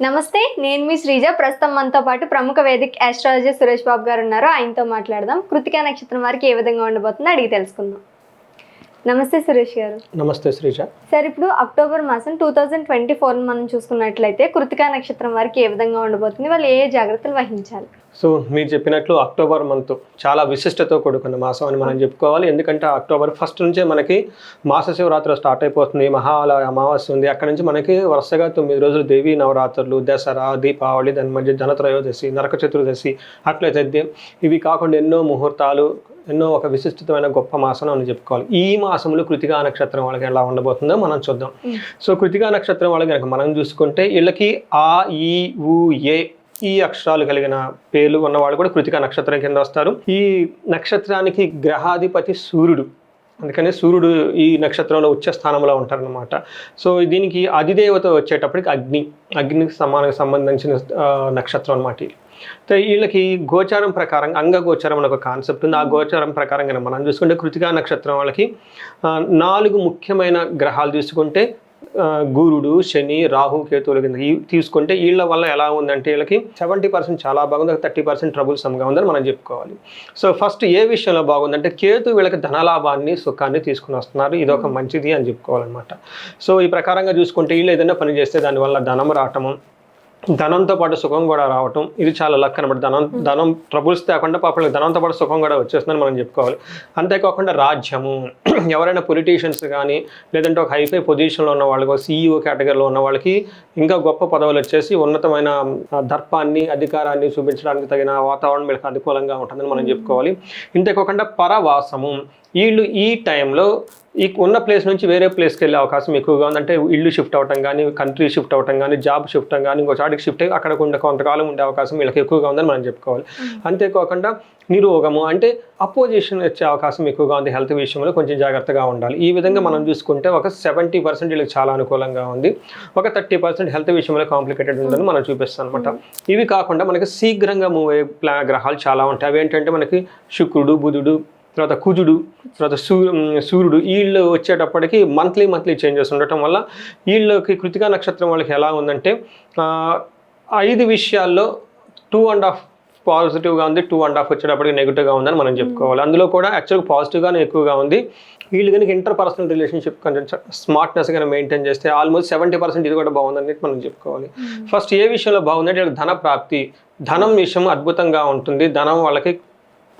నమస్తే నేను మీ శ్రీజ. ప్రస్తుతం మనతో పాటు ప్రముఖ వేదిక ఆస్ట్రాలజీ సురేష్ బాబు గారు ఉన్నారు. ఆయనతో మాట్లాడదాం. కృతికా నక్షత్రం వారికి ఏ విధంగా ఉండబోతుందో అడిగి తెలుసుకుందాం. నమస్తే సురేష్ గారు. నమస్తే శ్రీజ. సార్ ఇప్పుడు అక్టోబర్ మాసం టూ థౌజండ్ ట్వంటీ ఫోర్ మనం చూసుకున్నట్లయితే కృతికా నక్షత్రం వారికి ఏ విధంగా ఉండబోతుంది? వాళ్ళు ఏ జాగ్రత్తలు వహించాలి? సో మీరు చెప్పినట్లు అక్టోబర్ మంత్ చాలా విశిష్టతో కూడుకున్న మాసం అని మనం చెప్పుకోవాలి. ఎందుకంటే అక్టోబర్ ఫస్ట్ నుంచే మనకి మాస శివరాత్రి స్టార్ట్ అయిపోతుంది. మహాల అమావాస్య ఉంది. అక్కడ నుంచి మనకి వరుసగా తొమ్మిది రోజులు దేవీ నవరాత్రులు దసరా దీపావళి దాని మధ్య జనత్రయోదశి నరక చతుర్దశి అట్లయితే ఇవి కాకుండా ఎన్నో ముహూర్తాలు ఎన్నో ఒక విశిష్టమైన గొప్ప మాసం అని చెప్పుకోవాలి. ఈ మాసంలో కృతికా నక్షత్రం వాళ్ళకి ఎలా ఉండబోతుందో మనం చూద్దాం. సో కృతికా నక్షత్రం వాళ్ళకి కనుక మనం చూసుకుంటే వీళ్ళకి ఆ ఈ ఊ ఏ ఈ అక్షరాలు కలిగిన పేర్లు ఉన్న వాళ్ళు కూడా కృతిక నక్షత్రం కింద వస్తారు. ఈ నక్షత్రానికి గ్రహాధిపతి సూర్యుడు. అందుకని సూర్యుడు ఈ నక్షత్రంలో ఉచ్చ స్థానంలో ఉంటారనమాట సో దీనికి అధిదేవత వచ్చేటప్పటికి అగ్ని. అగ్నికి సమాన సంబంధించిన నక్షత్రం అనమాట వీళ్ళకి గోచారం ప్రకారం అంగ గోచారం అనే ఒక కాన్సెప్ట్ ఉంది. ఆ గోచారం ప్రకారంగా మనం చూసుకుంటే కృతికా నక్షత్రం వాళ్ళకి నాలుగు ముఖ్యమైన గ్రహాలు తీసుకుంటే గురుడు శని రాహు కేతువుల కింద ఈ తీసుకుంటే వీళ్ళ వల్ల ఎలా ఉందంటే వీళ్ళకి సెవెంటీ పర్సెంట్ చాలా బాగుంది థర్టీ పర్సెంట్ ట్రబుల్సమ్గా ఉందని మనం చెప్పుకోవాలి. సో ఫస్ట్ ఏ విషయంలో బాగుందంటే కేతు వీళ్ళకి ధనలాభాన్ని సుఖాన్ని తీసుకుని వస్తున్నారు. ఇది ఒక మంచిది అని చెప్పుకోవాలన్నమాట. సో ఈ ప్రకారంగా చూసుకుంటే వీళ్ళు ఏదైనా పని చేస్తే దానివల్ల ధనం రావటము ధనంతో పాటు సుఖం కూడా రావటం ఇది చాలా లక్ అనమాట ధనం ధనం ట్రబుల్స్ తేకుండా పాపం ధనంతో పాటు సుఖం కూడా వచ్చేస్తుందని మనం చెప్పుకోవాలి. అంతేకాకుండా రాజ్యము ఎవరైనా పొలిటీషియన్స్ కానీ లేదంటే ఒక హైఫై పొజిషన్లో ఉన్న వాళ్ళకి సీఈఓ కేటగిరీలో ఉన్న వాళ్ళకి ఇంకా గొప్ప పదవులు వచ్చేసి ఉన్నతమైన దర్పాన్ని అధికారాన్ని చూపించడానికి తగిన వాతావరణం వీళ్ళకి అనుకూలంగా ఉంటుందని మనం చెప్పుకోవాలి. ఇంతేకాకుండా పరవాసము వీళ్ళు ఈ టైంలో ఈ ఉన్న ప్లేస్ నుంచి వేరే ప్లేస్కి వెళ్ళే అవకాశం ఎక్కువగా ఉంది అంటే ఇల్లు షిఫ్ట్ అవ్వటం కానీ కంట్రీ షిఫ్ట్ అవ్వటం కానీ జాబ్ షిఫ్ట్ కానీ ఇంకో చాటికి షిఫ్ట్ అయ్యి అక్కడ కొంత కొంతకాలం ఉండే అవకాశం వీళ్ళకి ఎక్కువగా ఉందని మనం చెప్పుకోవాలి. అంతేకాకుండా నిరోగము అంటే అపోజిషన్ వచ్చే అవకాశం ఎక్కువగా ఉంది హెల్త్ విషయంలో కొంచెం జాగ్రత్తగా ఉండాలి. ఈ విధంగా మనం చూసుకుంటే ఒక సెవెంటీ పర్సెంట్ వీళ్ళకి చాలా అనుకూలంగా ఉంది. ఒక థర్టీ పర్సెంట్ హెల్త్ విషయంలో కాంప్లికేటెడ్ ఉందని మనం చూపిస్తాం అనమాట ఇవి కాకుండా మనకి శీఘ్రంగా మూవ్ అయ్యే గ్రహాలు చాలా ఉంటాయి. అవి ఏంటంటే మనకి శుక్రుడు బుధుడు తర్వాత కుజుడు తర్వాత సూర్యుడు వీళ్ళు వచ్చేటప్పటికి మంత్లీ మంత్లీ చేంజెస్ ఉండటం వల్ల వీళ్ళకి కృతికా నక్షత్రం వాళ్ళకి ఎలా ఉందంటే ఐదు విషయాల్లో టూ అండ్ హాఫ్ పాజిటివ్గా ఉంది టూ అండ్ హాఫ్ వచ్చేటప్పటికి నెగిటివ్గా ఉందని మనం చెప్పుకోవాలి. అందులో కూడా యాక్చువల్గా పాజిటివ్గానే ఎక్కువగా ఉంది. వీళ్ళు కనుక ఇంటర్ పర్సనల్ రిలేషన్షిప్ కొంచెం స్మార్ట్నెస్ కానీ మెయింటైన్ చేస్తే ఆల్మోస్ట్ సెవెంటీ పర్సెంట్ ఇది కూడా బాగుందని మనం చెప్పుకోవాలి. ఫస్ట్ ఏ విషయంలో బాగుందంటే ధన ప్రాప్తి. ధనం విషయం అద్భుతంగా ఉంటుంది. ధనం వాళ్ళకి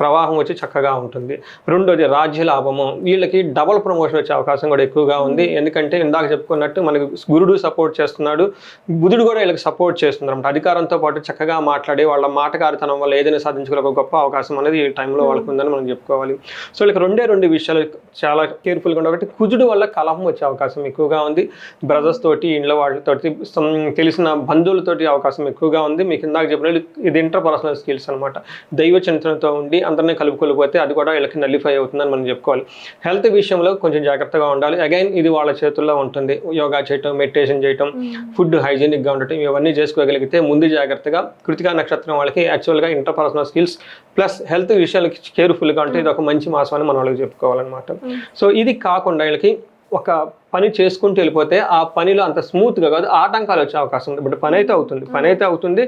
ప్రవాహం వచ్చి చక్కగా ఉంటుంది. రెండోది రాజ్య లాభము. వీళ్ళకి డబుల్ ప్రమోషన్ వచ్చే అవకాశం కూడా ఎక్కువగా ఉంది. ఎందుకంటే ఇందాక చెప్పుకున్నట్టు మనకి గురుడు సపోర్ట్ చేస్తున్నాడు. బుధుడు కూడా వీళ్ళకి సపోర్ట్ చేస్తున్నారు అనమాట అధికారంతో పాటు చక్కగా మాట్లాడి వాళ్ళ మాటకారితనం వల్ల ఏదైనా సాధించుకునే ఒక గొప్ప అవకాశం అనేది ఈ టైంలో వాళ్ళకి ఉందని మనం చెప్పుకోవాలి. సో వీళ్ళకి రెండే రెండు విషయాలు చాలా కేర్ఫుల్గా ఉండే ఒకటి కుజుడు వల్ల కలహం వచ్చే అవకాశం ఎక్కువగా ఉంది. బ్రదర్స్ తోటి ఇంట్లో వాళ్ళతోటి some తెలిసిన బంధువులతోటి అవకాశం ఎక్కువగా ఉంది. మీకు ఇందాక చెప్పిన ఇది ఇంటర్ పర్సనల్ స్కిల్స్ అనమాట దైవ చింతనతో ఉండి అందరినీ కలుపుకొలిపోతే అది కూడా వీళ్ళకి నల్లిఫై అవుతుందని మనం చెప్పుకోవాలి. హెల్త్ విషయంలో కొంచెం జాగ్రత్తగా ఉండాలి. అగైన్ ఇది వాళ్ళ చేతుల్లో ఉంటుంది. యోగా చేయటం మెడిటేషన్ చేయటం ఫుడ్ హైజీనిక్గా ఉండటం ఇవన్నీ చేసుకోగలిగితే ముందు జాగ్రత్తగా కృతికా నక్షత్రం వాళ్ళకి యాక్చువల్గా interpersonal skills plus health విషయాలకి కేర్ఫుల్గా ఉంటే ఇది ఒక మంచి మాసం అని మనం వాళ్ళకి చెప్పుకోవాలన్నమాట. సో ఇది కాకుండా వీళ్ళకి ఒక పని చేసుకుంటూ వెళ్ళిపోతే ఆ పనిలో అంత స్మూత్గా కాదు ఆటంకాలు వచ్చే అవకాశం ఉంది. బట్ పని అయితే అవుతుంది. పని అయితే అవుతుంది.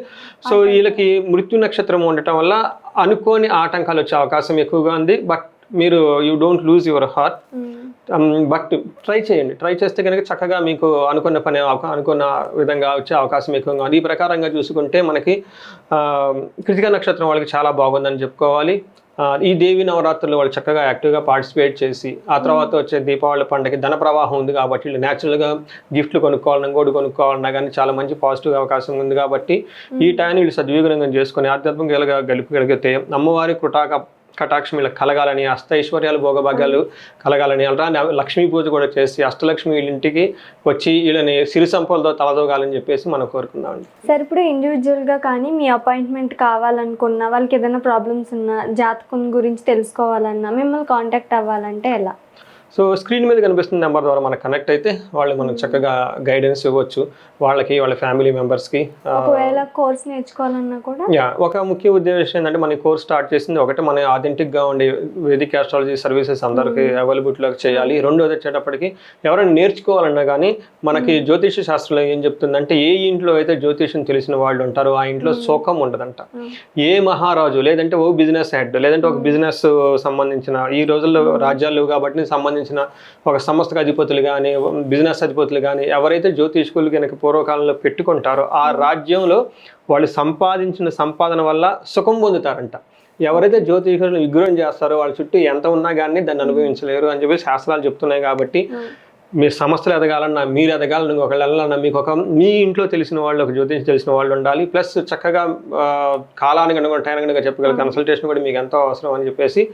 సో వీళ్ళకి మృత్యు నక్షత్రం ఉండటం వల్ల అనుకోని ఆటంకాలు వచ్చే అవకాశం ఎక్కువగా ఉంది. బట్ మీరు you don't lose your heart. But try చేయండి. ట్రై చేస్తే కనుక చక్కగా మీకు అనుకున్న పని అనుకున్న విధంగా వచ్చే అవకాశం ఎక్కువగా ఉంది. ఈ ప్రకారంగా చూసుకుంటే మనకి కృతిక నక్షత్రం వాళ్ళకి చాలా బాగుందని చెప్పుకోవాలి. ఈ దేవి నవరాత్రులు వాళ్ళు చక్కగా యాక్టివ్గా పార్టిసిపేట్ చేసి ఆ తర్వాత వచ్చే దీపావళి పండుగకి ధన ప్రవాహం ఉంది కాబట్టి వీళ్ళు న్యాచురల్గా గిఫ్ట్లు కొనుక్కోవాలన్నా గోడు కొనుక్కోవాలన్నా కానీ చాలా మంచి పాజిటివ్ అవకాశం ఉంది కాబట్టి ఈ టైంని వీళ్ళు సద్వినియోగం చేసుకొని ఆధ్యాత్మికంగా గెలుపగలిగితే అమ్మవారి కృటాక కటాక్షం వీళ్ళకి కలగాలని అష్ట ఐశ్వర్యాలు భోగభాగ్యాలు కలగాలని. అలా లక్ష్మీ పూజ కూడా చేసి అష్టలక్ష్మి వీళ్ళింటికి వచ్చి వీళ్ళని సిరి సంపదలతో తలదోగాలని చెప్పేసి మనం కోరుకుందామండి. సార్ ఇప్పుడు ఇండివిజువల్గా కానీ మీ అపాయింట్మెంట్ కావాలనుకున్నా వాళ్ళకి ఏదైనా ప్రాబ్లమ్స్ ఉన్నా జాతకం గురించి తెలుసుకోవాలన్నా మిమ్మల్ని కాంటాక్ట్ అవ్వాలంటే ఎలా? సో స్క్రీన్ మీద కనిపిస్తున్న నెంబర్ ద్వారా మనకు కనెక్ట్ అయితే వాళ్ళు మనకు చక్కగా గైడెన్స్ ఇవ్వచ్చు. వాళ్ళకి వాళ్ళ ఫ్యామిలీ మెంబర్స్కి ఒకవేళ కోర్స్ నేర్చుకోవాలన్నా కూడా యా ఒక ముఖ్య ఉద్దేశం ఏంటంటే మన కోర్స్ స్టార్ట్ చేసింది ఒకటి మన authentic గా ఉండే వేదిక ఆస్ట్రాలజీ సర్వీసెస్ అందరికీ అవైలబిలిటీలోకి చేయాలి. రెండోది వచ్చేటప్పటికి ఎవరైనా నేర్చుకోవాలన్నా కానీ మనకి జ్యోతిష శాస్త్రంలో ఏం చెప్తుందంటే ఏ ఇంట్లో అయితే జ్యోతిషం తెలిసిన వాళ్ళు ఉంటారో ఆ ఇంట్లో సుఖం ఉండదంట. ఏ మహారాజు లేదంటే ఓ బిజినెస్ హెడ్ లేదంటే ఒక బిజినెస్ సంబంధించిన ఈ రోజుల్లో రాజ్యాలు కాబట్టి సంబంధించిన ఒక సంస్థకు అధిపతులు కానీ బిజినెస్ అధిపతులు కానీ ఎవరైతే జ్యోతిష్కులు కనుక పూర్వకాలంలో పెట్టుకుంటారో ఆ రాజ్యంలో వాళ్ళు సంపాదించిన సంపాదన వల్ల సుఖం పొందుతారంట. ఎవరైతే జ్యోతిషులను విగ్రహం చేస్తారో వాళ్ళ చుట్టూ ఎంత ఉన్నా కానీ దాన్ని అనుభవించలేరు అని చెప్పి శాస్త్రాలు చెప్తున్నాయి కాబట్టి మీ సంస్థలు ఎదగాలన్నా మీరు ఎదగాలన్నా ఒకళ్ళు వెళ్ళాలన్నా మీకు ఒక మీ ఇంట్లో తెలిసిన వాళ్ళు ఒక జ్యోతిష్ తెలిసిన వాళ్ళు ఉండాలి. ప్లస్ చక్కగా కాలానికి అనుగుణ టైం చెప్పగల కన్సల్టేషన్ కూడా మీకు ఎంతో అవసరం అని చెప్పేసి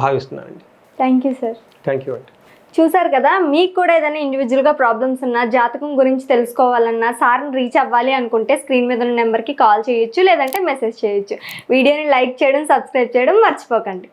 భావిస్తున్నానండి. Thank you sir thank you అండి చూసారు కదా మీకు కూడా ఏదైనా ఇండివిజువల్గా ప్రాబ్లమ్స్ ఉన్నా జాతకం గురించి తెలుసుకోవాలన్నా సార్ని రీచ్ అవ్వాలి అనుకుంటే స్క్రీన్ మీద ఉన్న నెంబర్కి కాల్ చేయొచ్చు లేదంటే మెసేజ్ చేయొచ్చు. వీడియోని లైక్ చేయడం సబ్స్క్రైబ్ చేయడం మర్చిపోకండి.